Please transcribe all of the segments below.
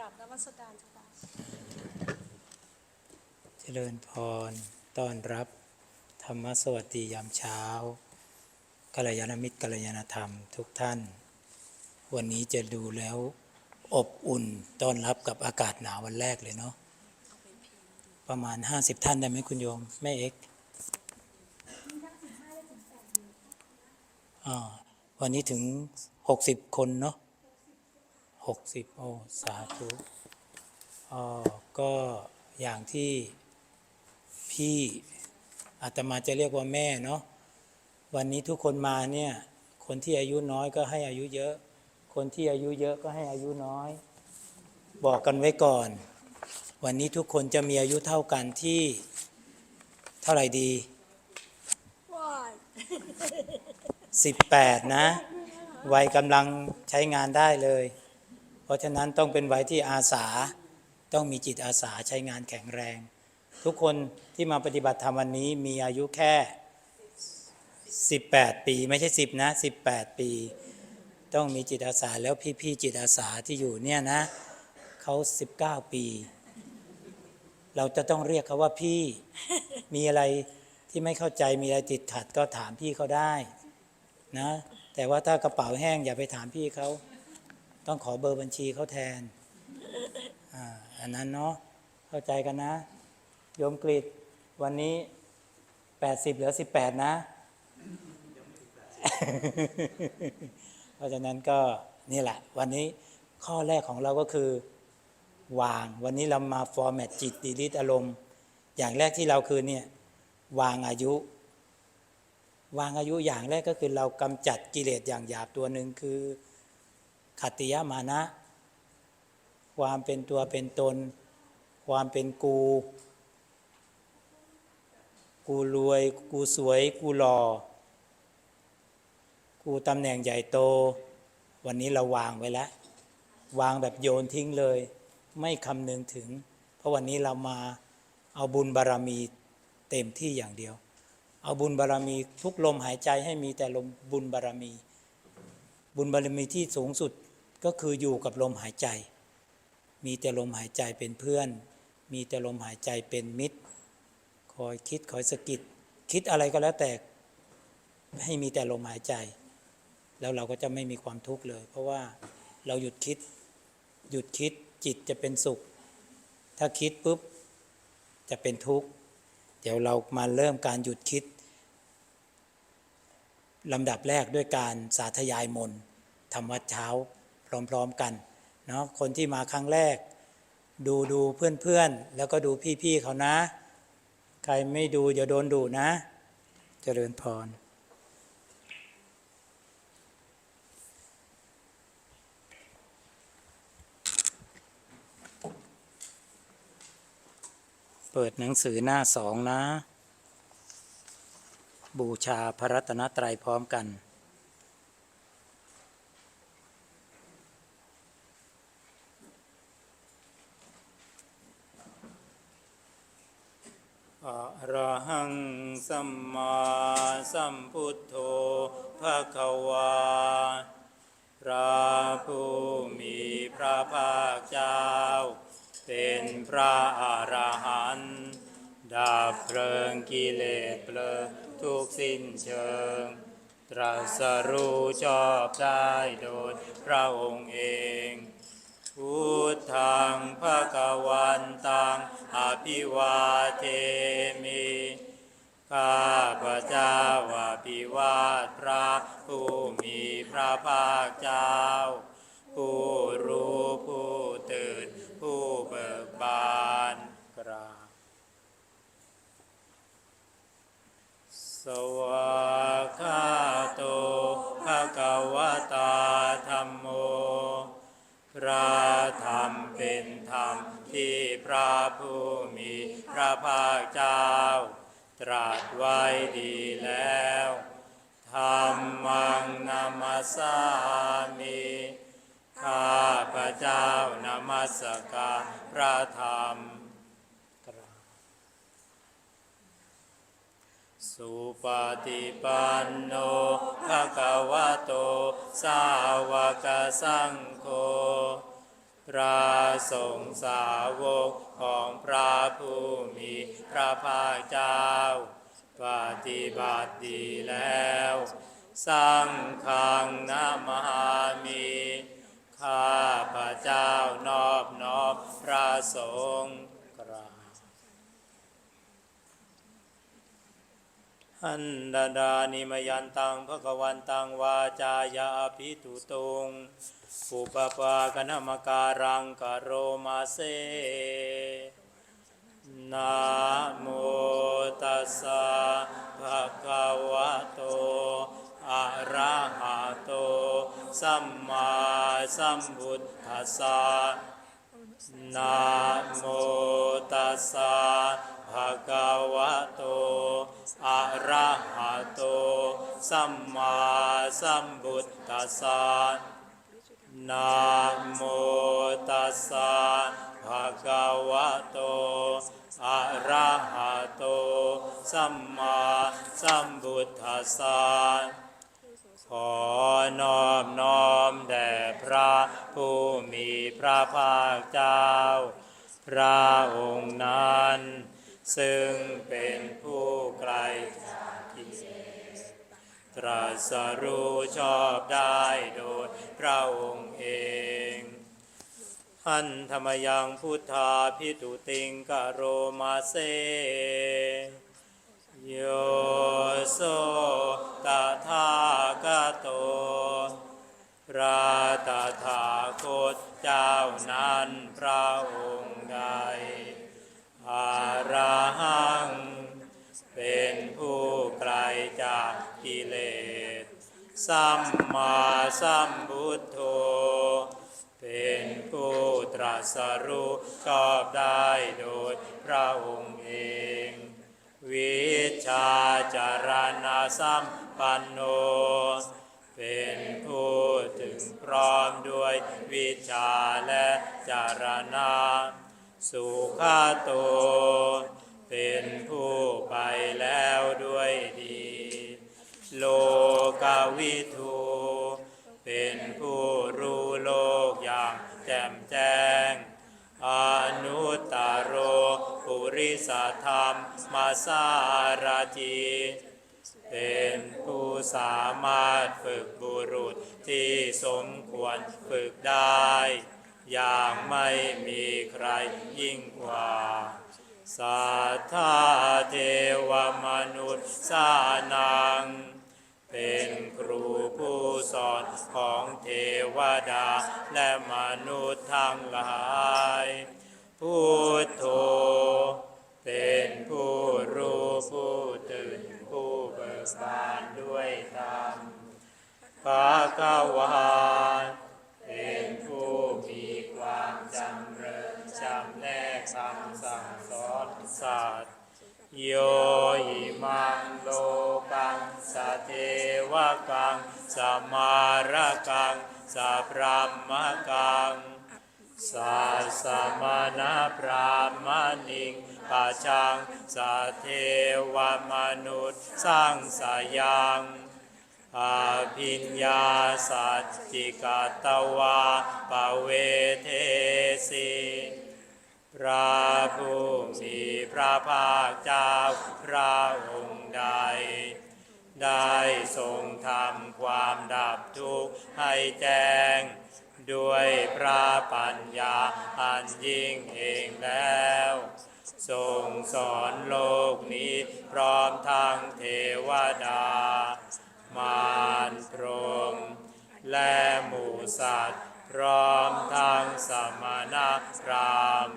กราบนมัสการเจ้าค่ะเจริญพร ต้อนรับ ธรรมสวัสดียามเช้ากัลยาณมิตรกัลยาณธรรมทุกท่าน วันนี้จะดูแล้วอบอุ่นต้อนรับกับอากาศหนาววันแรกเลยเนาะประมาณ 50 ท่านได้ไหมคุณโยมแม่เอ็กอ่าวันนี้ถึง 60 คนเนาะ 60 โอ้สาธุอ๋อก็อย่างที่พี่อาตมาจะเรียกว่าแม่เนาะวันนี้ทุกคนมาเนี่ย คนที่อายุน้อยก็ให้อายุเยอะ คนที่อายุเยอะก็ให้อายุน้อย บอกกันไว้ก่อน วันนี้ทุกคนจะมีอายุเท่ากันที่เท่าไหร่ดีว้าย18นะ วัยกำลังใช้งานได้เลย เพราะฉะนั้นต้องเป็นวัยที่อาสาต้องมีจิตอาสาใช้งานแข็งแรง ทุกคนที่มาปฏิบัติธรรมวันนี้มีอายุแค่ 18 ปี ไม่ใช่ 10 นะ 18 ปี ต้องมีจิตอาสาแล้วพี่ๆจิตอาสาที่อยู่เนี่ยนะเขา19 ปี เราจะต้องเรียกเขาว่าพี่มีอะไรที่ไม่เข้าใจมีอะไรติดขัดก็ถามพี่เขาได้นะแต่ว่าถ้ากระเป๋าแห้งอย่าไปถามพี่เขา ต้องขอเบอร์บัญชีเขาแทนอ่าอันนั้นเนาะเข้าใจกันนะ โยมกรีดวันนี้80เหลือ18นะ เพราะฉะนั้นก็นี่แหละ วันนี้ข้อแรกของเราก็คือวาง วันนี้เรามาฟอร์แมตจิตดีลิทอารมณ์ อย่างแรกที่เราคือเนี่ยวางอายุ วางอายุอย่างแรกก็คือเรากำจัดกิเลสอย่างหยาบตัวหนึ่งคือ ขัตติยมานะ ความเป็นตัวเป็นตน ความเป็นกู กูรวย กูสวย กูหล่อ กูตำแหน่งใหญ่โต วันนี้เราวางไว้แล้ว วางแบบโยนทิ้งเลย ไม่คำนึงถึง เพราะวันนี้เรามาเอาบุญบารรมีเต็มที่อย่างเดียว เอาบุญบารรมีทุกลมหายใจให้มีแต่ลมบุญบารรมี บุญบารรมีที่สูงสุด ก็คืออยู่กับลมหายใจ มีแต่ลมหายใจเป็นเพื่อน มีแต่ลมหายใจเป็นมิตร คอยคิดคอยสะกิดคิดอะไรก็แล้วแต่ให้มีแต่ลมหายใจ แล้วเราก็จะไม่มีความทุกข์เลย เพราะว่าเราหยุดคิด หยุดคิดจิตจะเป็นสุข ถ้าคิดปุ๊บจะเป็นทุกข์ เดี๋ยวเรามาเริ่มการหยุดคิดลำดับแรกด้วยการสาธยายมนทำวัดเช้า พร้อมๆกันเนาะคนที่มาครั้งแรก ดูดูเพื่อนๆ แล้วก็ดูพี่ๆเขานะ ใครไม่ดูอย่าโดนดูนะเจริญพรเปิดหนังสือหน้าสองนะ บูชาพระรัตนตรัยพร้อมกัน อะระหังสัมมาสัมพุทโธภะคะวาพระผู้มีพระภาคเจ้า เป็นพระอรหันต์ดับเพลิงกิเลสเพลิงทุกสิ้นเชิง ตรัสรู้ชอบได้โดยพระองค์เอง พุทธังภะคะวันตังอภิวาเทมิข้าพระเจ้าอภิวาทพระผู้มีพระภาคเจ้า ผู้รู้ผู้ตื่น ผู้เบิกบานกราสวา ฏิปันโนภะคะวะโต สาวกสังโฆ พระสงฆ์สาวกของพระผู้มีพระภาคเจ้า ปฏิบัติดีแล้วสังฆังนามามิข้าพระเจ้านอบนอมพระสงฆ์กราบ อันดาดานิมยันตังภควันตังวาจายาภิตุตุงปุปปากนมการังกโรมาเซนะโมตัสสะภะคะวะโตอะระหะโต สัมมาสัมพุทธัสสะนะโมตัสสะภะคะวะโต อะระหะโต สัมมาสัมพุทธัสสะนะโมตัสสะภะคะวะโต อะระหะโต สัมมาสัมพุทธัสสะขอนอบน้อมแด่พระผู้มีพระภาคเจ้า พระองค์นั้น ซึ่งเป็น ตรัสรู้ชอบได้โดยพระองค์เองหันธรรมยังพุทธาพิตุติงกโรมาเซโยโสตถาคโตระตถาคตเจ้านั้นพระองค์ สัมมาสัมพุทโธ เป็นผู้ตรัสรู้ชอบได้โดยพระองค์เอง วิชาจารณาสัมปันโน เป็นผู้ถึงพร้อมด้วยวิชาและจารณา สุขโต เป็นผู้ไปแล้วด้วยดี โล วิทูเป็นผู้รู้โลกอย่างแจ่มแจ้ง อนุตตโรปุริสธรรมมาสารจีเป็นผู้สามารถฝึกบุรุษที่สมควรฝึกได้ อย่างไม่มีใครยิ่งกว่าสัทธาเทวมนุษย์สานัง เป็นครูผู้สอนของเทวดาและมนุษย์ทั้งหลายพุทโธเป็นผู้รู้ผู้ตื่นผู้เบิกบานด้วยธรรมภาคาวานเป็นผู้มีความจำเริญจำแนกคำสั่งสอนสัตว์โย วกัง สมารกังสัพรามกังสัสมานาพรามณิงปัจจังสัทเทวมนุษย์สร้างสายังอาภิญญาสัจจิกาตวาปเวเทสีพระผู้มีพระภาคเจ้าพระองค์ใด ได้ทรงทำความดับทุกข์ให้แจ้ง ด้วยพระปัญญาอันยิ่งเองแล้ว ทรงสอนโลกนี้พร้อมทั้งเทวดา มารพรมและหมูสัตว์ พร้อมทั้งสมณพราม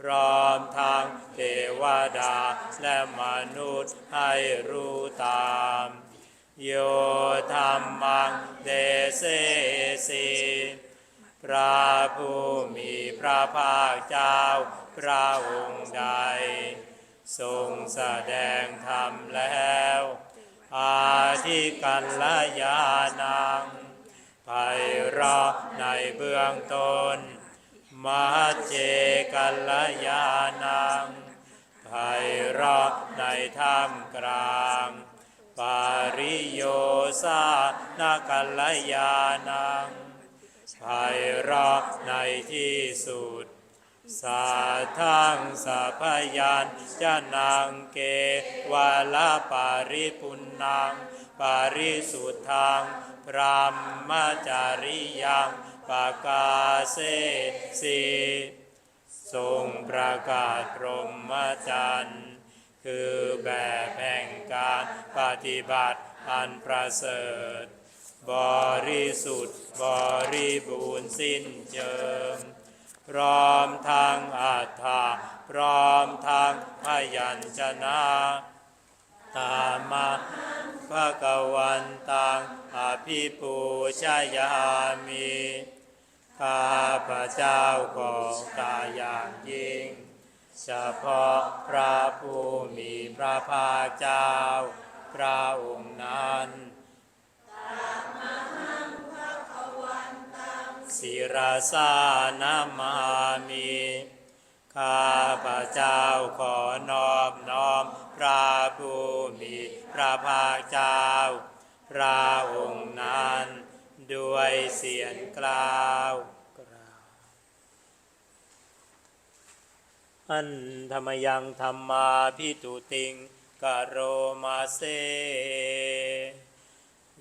พร้อมทั้งเทวดาและมนุษย์ให้รู้ตาม โยธรรมังเดเสสีพระผู้มีพระภาคเจ้าพระองค์ใด ทรงแสดงธรรมแล้ว อาทิกัลยานังไพเราะในเบื้องต้นมัจเจกัลยานังไพเราะในท่ามกลาง ปาริโยสานากัลยานังไพเราะในที่สุด สาทังสัพยัญจะนังเกวาลาปาริปุณนังปาริสุทธังพรหมจาริยังปากาเสสีทรงประกาศพรหมจรรย์ คือแบบแห่งการปฏิบัติอันประเสริฐ บริสุทธิ์บริบูรณ์สิ้นเชิงพร้อมทางอัฏฐาพร้อมทางพยัญชนะตามาภะกวันตังอภิปูชยามิข้าพระเจ้าขอกาอย่างยิ่ง เฉพาะพระผู้มีพระภาคเจ้า พระองค์นั้นศิราสานามามิข้าพระเจ้าขอนอบน้อมพระผู้มีพระภาคเจ้า พระองค์นั้น ด้วยเสียงกล่าว อันธรรมยังธรรมาพิตุติงกโรมาเซ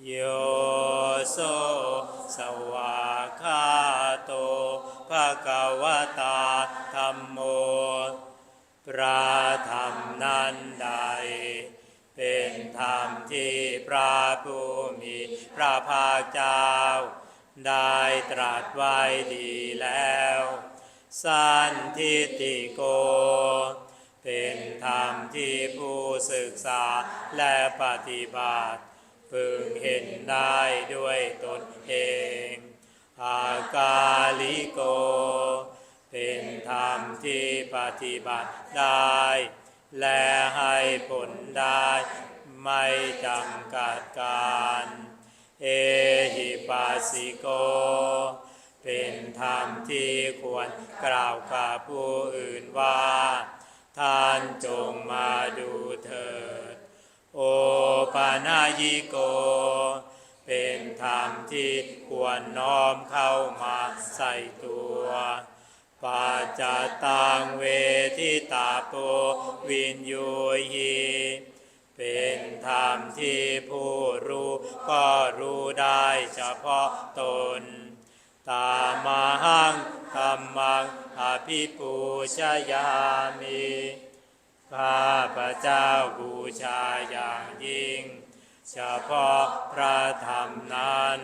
โยโสสวาคาโตภะคะวตาธรรมโมพระธรรมนั้นใด เป็นธรรมที่พระผู้มีพระภาคเจ้า ได้ตรัสไว้ดีแล้ว สันทิติโก เป็นธรรมที่ผู้ศึกษาและปฏิบัติ พึงเห็นได้ด้วยตนเอง อากาลิโก เป็นธรรมที่ปฏิบัติได้ และให้ผลได้ไม่จำกัดการ เอหิปัสสิโก เป็นธรรมที่ควร กล่าวกับผู้อื่นว่า ท่านจงมาดูเถิด โอปานายิโก เป็นธรรมที่ควรน้อมเข้ามาใส่ตัวปัจจตังเวทิตาโปวินโยหีเป็นธรรมที่ผู้รู้ก็รู้ได้เฉพาะตน ตา ภิปูชยามิข้าพระเจ้าบูชาอย่างยิ่ง เฉพาะพระธรรมนั้น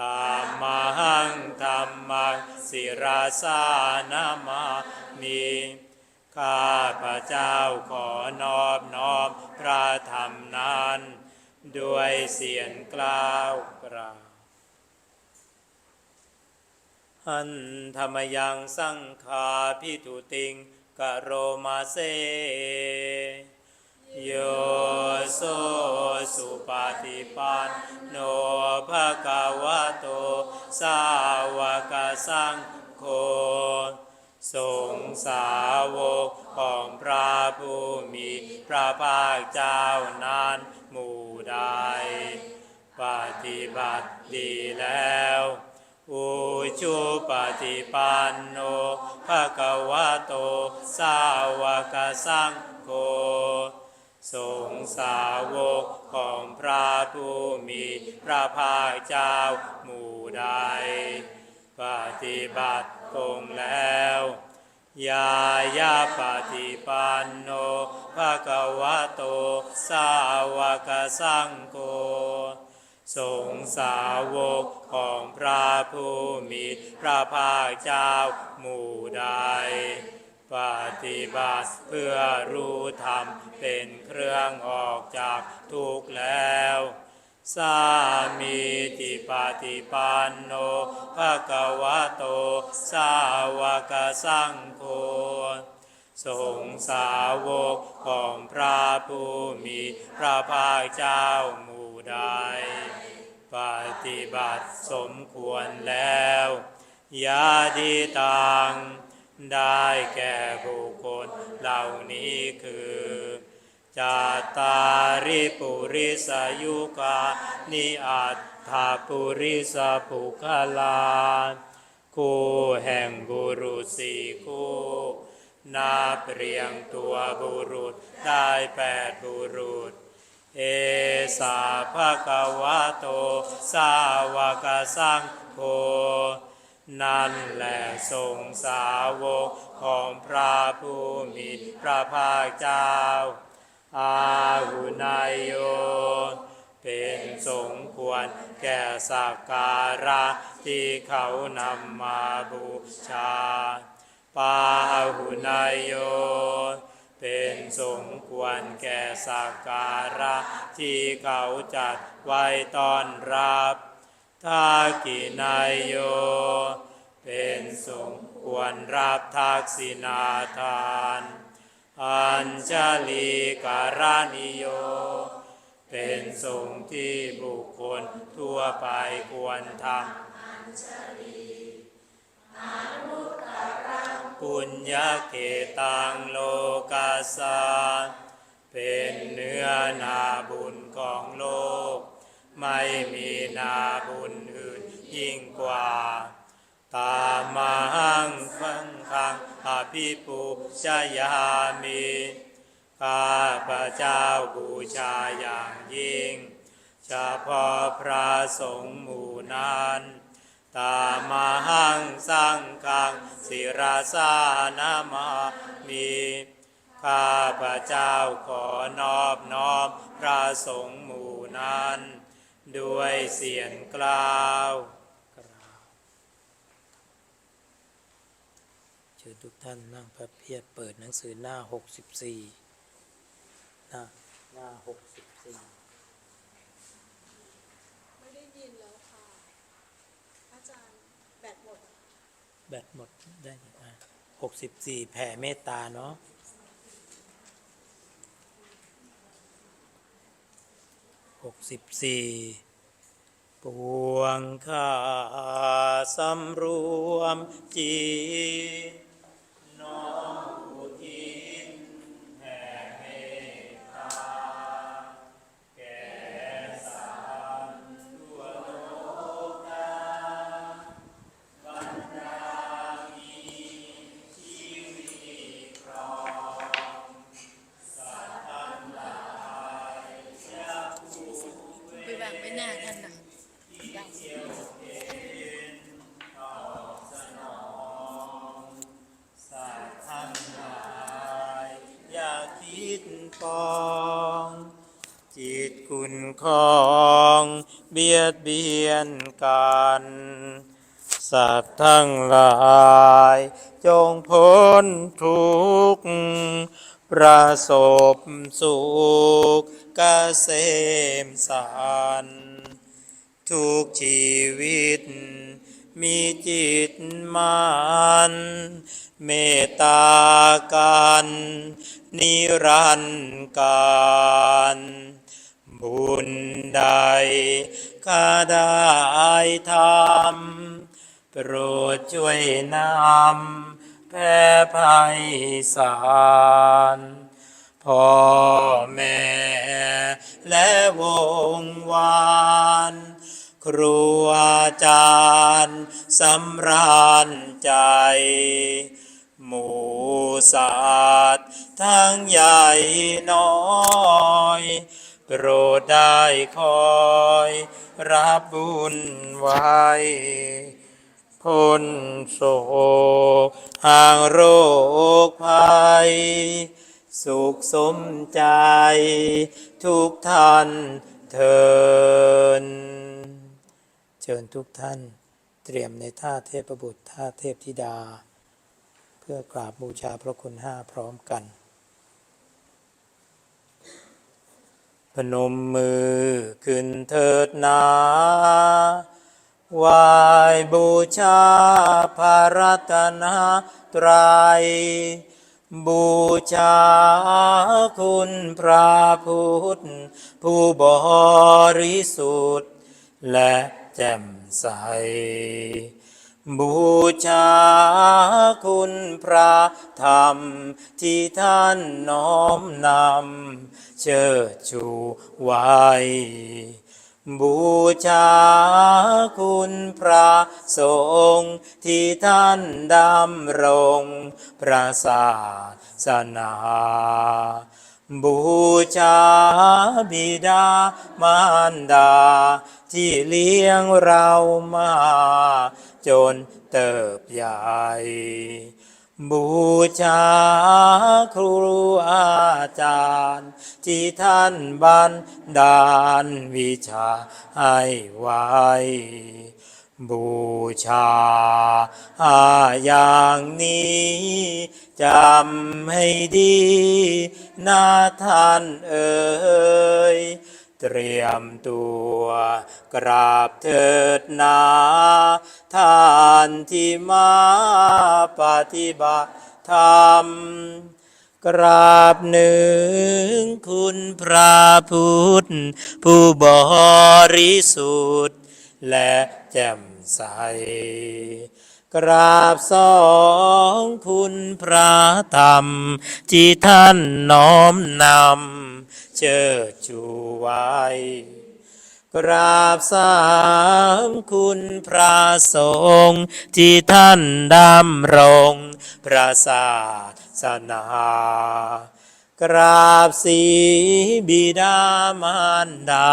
ตามมาหังธรรมังศิราสานามามีข้าพระเจ้าขอนอบน้อมพระธรรมนั้น ด้วยเสียงกล่าวกล่า วหันธรรมยังสังคาพิทุติงกโรมาเซโยโสสุปาติปันโนภะคะวะโต สาวกสังโฆสงสาวกของพระผู้มีพระภาคเจ้านั้นหมู่ใด ปฏิบัติดีแล้ว อุชุปฏิปันโนภะคะวะโต สาวกสังโฆสงสาวกของพระผู้มีพระภาคเจ้าหมู่ใด ปฏิบัติคงแล้ว ยายาปฏิปันโนภะคะวะโต สาวกสังโฆ สงสาวกของพระผู้มีพระภาคเจ้าหมู่ใด ปฏิบัติเพื่อรู้ธรรมเป็นเครื่องออกจากทุกข์แล้ว สามีติปฏิปันโนภะคะวะโต สาวกสังโฆสงสาวกของพระผู้มีพระภาคเจ้าหมู่ ใด ปฏิบัติสมควรแล้วยาดีตังได้แก่บุคคลเหล่านี้คือจาตาริปุริสยุกานิอัตถาปุริสปุคลาคู่แห่งบุรุษสี่คู่นับเรียงตัวบุรุษได้แปดบุรุษ เอสาภะคะวะโต สาวกสังโฆนั่นแหละทรงสาวกของพระผู้มีพระภาคเจ้า อาหุนายโย เป็นสงควรแก่สักการะที่เขานำมาบูชา ปาหุนายโย เป็นสมควรแก่สักการะที่เขาจัดไว้ต้อนรับทากินายโย เป็นสมควรรับทักษิณาทาน อัญชลีการนิโย เป็นสงฆ์ที่บุคคลทั่วไปควรทำ ปุญญาเกตังโลกัสสา เป็นเนื้อนาบุญของโลก ไม่มีนาบุญอื่นยิ่งกว่า ตามาหังฟังคังอภิปุชยามิข้าพระเจ้าบูชาอย่างยิ่งเฉพาะพระสงฆ์หมู่นั้น ตามาหังสังคังศิราสานามามีข้าพระเจ้าขอนอบน้อมพระสงฆ์หมู่นั้น ด้วยเสียงกล่าวเชิญทุกท่านนั่งพระเพียรเปิดหนังสือหน้า 64 หน้าหน้า6 ไม่ได้ยินแล้วค่ะ อาจารย์แบตหมด แบตหมดได้หกสิบสี่แผ่เมตตาเนาะหกสิบสี่ปวงข้าสำรวมจิต นกัน สัตว์ทั้งหลาย จงพ้นทุกข์ประสบสุขเกษมสันต์ทุกชีวิต มีจิตมันเมตตากัน นิรันดร์การ บุญใดข้าได้ทำโปรดช่วยนำแผ่ภัยสารพ่อแม่และวงวานครูอาจารย์สำราญใจ หมูสัตว์ทั้งใหญ่น้อย โปรดได้คอยรับบุญไว้พ้นโศกห่างโรคภัย สุขสมใจ ทุกท่านเทินเชิญทุกท่านเตรียมในท่าเทพบุตรท่าเทพธิดา เพื่อกราบบูชาพระคุณห้าพร้อมกัน พนมมือขึ้นเถิดนาไหวายบูชาพระรัตนตรัย บูชาคุณพระพุทธผู้บริสุทธิ์และแจ่มใส บูชาคุณพระธรรม ที่ท่านน้อมนำ เชิดชูไว้ บูชาคุณพระสงฆ์ที่ท่านดำรงพระศาสนาบูชาบิดามารดา ที่เลี้ยงเรามา จนเติบใหญ่ บูชาครูอาจารย์ ที่ท่านบันดาลวิชาให้ไว้ บูชาอาอย่างนี้จำให้ดี นาท่านเอ่ย เตรียมตัวกราบเถิดนาท่านที่มาปฏิบัติธรรม กราบหนึ่งคุณพระพุทธผู้บริสุทธิ์และแจ่มใส กราบสองคุณพระธรรม ที่ท่านน้อมนำ เชิดชูไว้กราบสามคุณพระสงฆ์ที่ท่านดำรงพระศาสนากราบสีบิดามารดา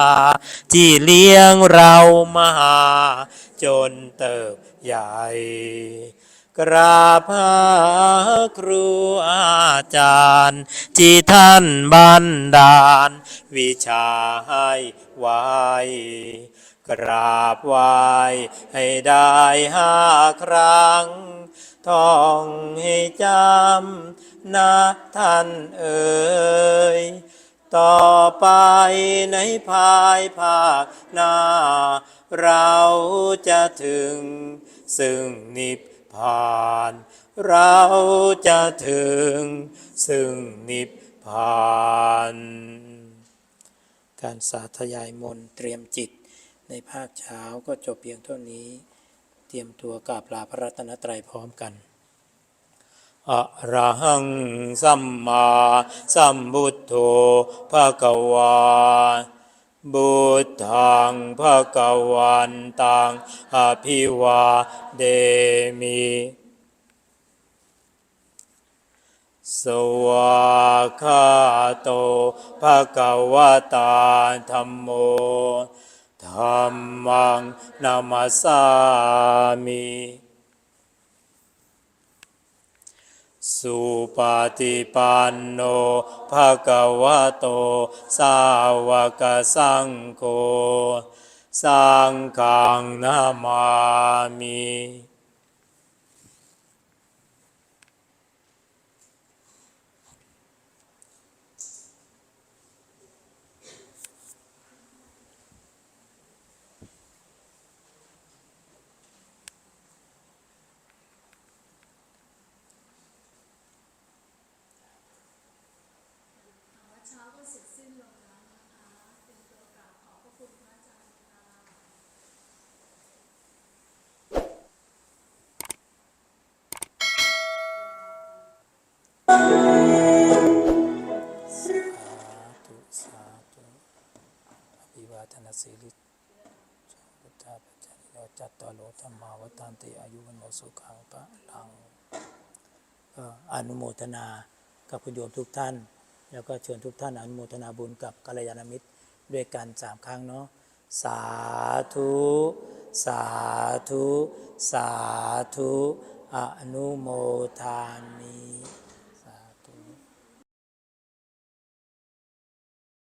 ที่เลี้ยงเรามา จนเติบใหญ่ กราบพระครูอาจารย์ที่ท่านบันดาล วิชาให้ไว้กราบไหว้ให้ได้ห้าครั้ง ท่องให้จำนะท่านเอ่ยต่อไปในภายภาคหน้า เราจะถึง ซึ่งนิพ พาน เราจะถึง ซึ่งนิพพาน การสาธยายมนเตรียมจิต ในภาคเช้าก็จบเพียงเท่านี้ เตรียมตัวกราบลาพระรัตนตรัยพร้อมกันอะระหังสัมมาสัมพุทโธภะคะวา บุตทังภะคะวันตังอภิวาเดมิสวากขาโตภะคะวะตาธัมโมธัมมังนามัสสามิ สุปฏิปันโนภะคะวะโต สาวกสังโฆ สังฆังนามามิ นุโมทนากับคุณโยมทุกท่าน แล้วก็เชิญทุกท่านอนุโมทนาบุญกับกัลยาณมิตรด้วยกันสามครั้งเนาะสาธุ สาธุ สาธุ อนุโมทามิ